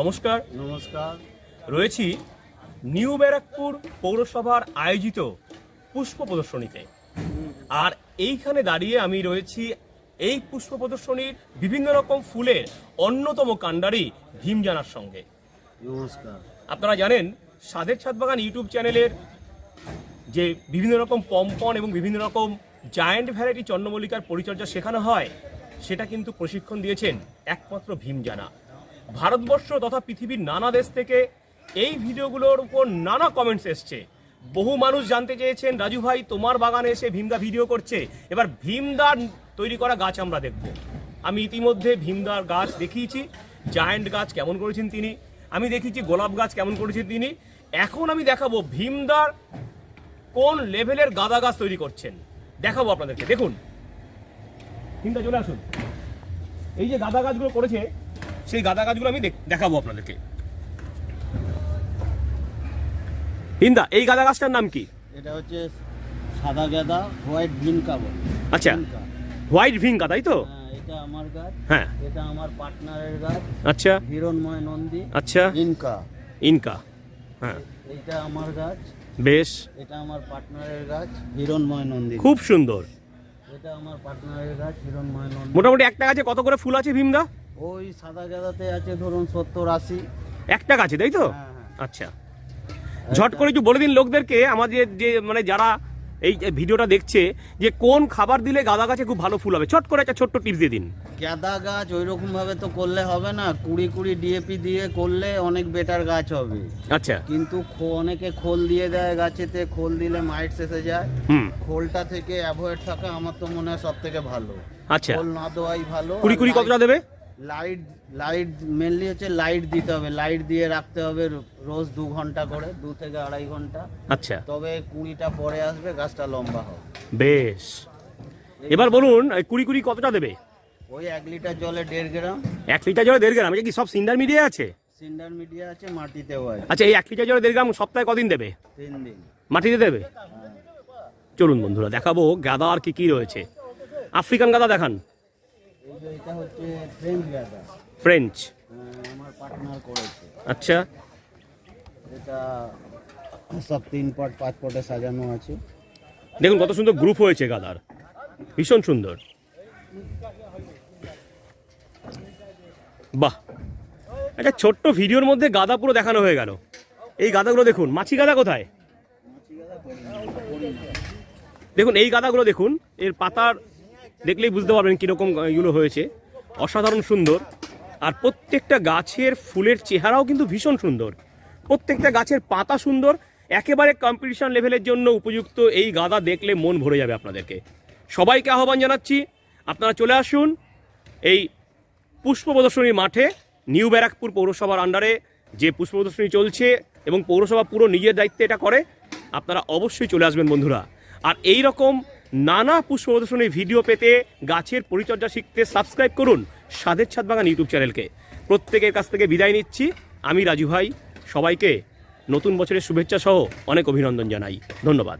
নমস্কার। নমস্কার। রয়েছি নিউ ব্যারাকপুর পৌরসভার আয়োজিত পুষ্প প্রদর্শনীতে। আর এইখানে দাঁড়িয়ে আমি রয়েছি এই পুষ্প প্রদর্শনীর বিভিন্ন রকম ফুলের অন্যতম কাণ্ডারি ভীমজানার সঙ্গে। নমস্কার। আপনারা জানেন সাদের ছাদ বাগান ইউটিউব চ্যানেলের যে বিভিন্ন রকম পম্পন এবং বিভিন্ন রকম জায়ান্ট ভ্যারাইটি চন্দ্রমল্লিকার পরিচর্যা শেখানো হয় সেটা কিন্তু প্রশিক্ষণ দিয়েছেন একমাত্র ভীমজানা ভারতবর্ষ তথা পৃথিবীর নানা দেশ থেকে এই ভিডিওগুলোর উপর নানা কমেন্টস এসছে। বহু মানুষ জানতে চেয়েছেন, রাজু ভাই, তোমার বাগানে এসে ভীমদা ভিডিও করছে। এবার ভীমদার তৈরি করা গাছ আমরা দেখব। আমি ইতিমধ্যে ভীমদার গাছ দেখিয়েছি। জায়ান্ট গাছ কেমন করেছেন তিনি? আমি দেখিয়েছি গোলাপ গাছ কেমন করেছেন তিনি? এখন আমি দেখাবো ভীমদার কোন লেভেলের গাঁদা গাছ তৈরি করছেন। দেখাবো আপনাদেরকে। দেখুন। ভীমদা, চলে আসুন। এই যে গাঁদা গাছগুলো করেছে সেই গাঁদা গাছগুলো আমি দেখাবো আপনাদেরকে। হিন্দা এই গাঁদা গাছটার নাম কি? এটা হচ্ছে সাদা গাঁদা হোয়াইট গ্রিন কাবল। আচ্ছা হোয়াইট ভিঙ্কা তাই তো? হ্যাঁ এটা আমার গাছ। হ্যাঁ। এটা আমার পার্টনারের গাছ। আচ্ছা। হিরণময় নন্দী। আচ্ছা। ইনকা। ইনকা হ্যাঁ। এটা আমার গাছ। বেশ। এটা আমার পার্টনারের গাছ হিরণময় নন্দী। খুব সুন্দর। এটা আমার পার্টনারের গাছ হিরণময় নন্দী। মোটামুটি একটা গাছে কত করে ফুল আছে ভীমদা ওই সাদা গাঁদাতে আছে ধরুন সত্তর আশি। একটা গাছে তাই তো? হ্যাঁ হ্যাঁ। আচ্ছা। ঝট করে একটু বলে দিন লোকদেরকে আমাদের যে মানে যারা এই ভিডিওটা দেখছে যে কোন খাবার দিলে গাঁদা গাছে খুব ভালো ফুল হবে। চট করে একটা ছোট্ট টিপস দিয়ে দিন। গাঁদা গাছ ওই রকম ভাবে তো করলে হবে না। কুড়ি কুড়ি ডিএপি দিয়ে করলে অনেক বেটার গাছ হবে। আচ্ছা। কিন্তু খো- অনেকে খোল দিয়ে দেয় গাছেতে খোল দিলে মাইট শেষে যায়। খোলটা থেকে অ্যাভয়েড থাকা আমার তো মনে হয় সব থেকে ভালো। আচ্ছা। খোল না দেওয়াই ভালো। কুড়ি কুড়ি কতটা দেবে? লাইট লাইট মেনলি হচ্ছে লাইট দিতে হবে। লাইট দিয়ে রাখতে হবে রোজ দু ঘণ্টা করে দু থেকে আড়াই ঘণ্টা। আচ্ছা। তবে কুড়িটা পরে আসবে গাছটা লম্বা হবে। বেশ। এবার বলুন কুড়ি কুড়ি কতটা দেবে? ওই এক লিটার জলে দেড় গ্রাম। এক লিটার জলে দেড় গ্রাম? এটা কি সব সিন্ডার মিডিয়া আছে? সিন্ডার মিডিয়া আছে মাটিতেও আছে। আচ্ছা এই এক লিটার জলে দেড় গ্রাম সপ্তাহে কদিন দেবে? তিন দিন। মাটিতে দেবে? হ্যাঁ। চলুন বন্ধুরা দেখাবো গাদা আর কি কি রয়েছে। আফ্রিকান গাদা দেখান। এই যে এটা হচ্ছে ফ্রেঞ্চ গাঁদা ফ্রেঞ্চ আমার পার্টনার করেছে। আচ্ছা। এটা সব তিন পট পাঁচ পটে সাজানো আছে। দেখুন কত সুন্দর গ্রুপ হয়েছে গাদার। ভীষণ সুন্দর। বাহ! একটা ছোট্ট ভিডিওর মধ্যে গাদা পুরো দেখানো হয়ে গেল। এই গাদাগুলো দেখুন মাছি গাদা কোথায়? দেখুন এই গাদাগুলো দেখুন এর পাতার দেখলেই বুঝতে পারবেন কীরকম এগুলো হয়েছে। অসাধারণ সুন্দর। আর প্রত্যেকটা গাছের ফুলের চেহারাও কিন্তু ভীষণ সুন্দর। প্রত্যেকটা গাছের পাতা সুন্দর। একেবারে কম্পিটিশন লেভেলের জন্য উপযুক্ত এই গাদা দেখলে মন ভরে যাবে আপনাদেরকে। সবাইকে আহ্বান জানাচ্ছি, আপনারা চলে আসুন এই পুষ্প প্রদর্শনীর মাঠে, নিউ ব্যারাকপুর পৌরসভার আন্ডারে যে পুষ্প প্রদর্শনী চলছে এবং পৌরসভা পুরো নিজের দায়িত্বে এটা করে, আপনারা অবশ্যই চলে আসবেন বন্ধুরা। আর এই রকম নানা পুষ্প প্রদর্শনীর ভিডিও পেতে গাছের পরিচর্যা শিখতে সাবস্ক্রাইব করুন সাদের ছাদ বাগান ইউটিউব চ্যানেলকে। প্রত্যেকের কাছ থেকে বিদায় নিচ্ছি। আমি রাজু ভাই, সবাইকে নতুন বছরের শুভেচ্ছা সহ অনেক অভিনন্দন জানাই। ধন্যবাদ।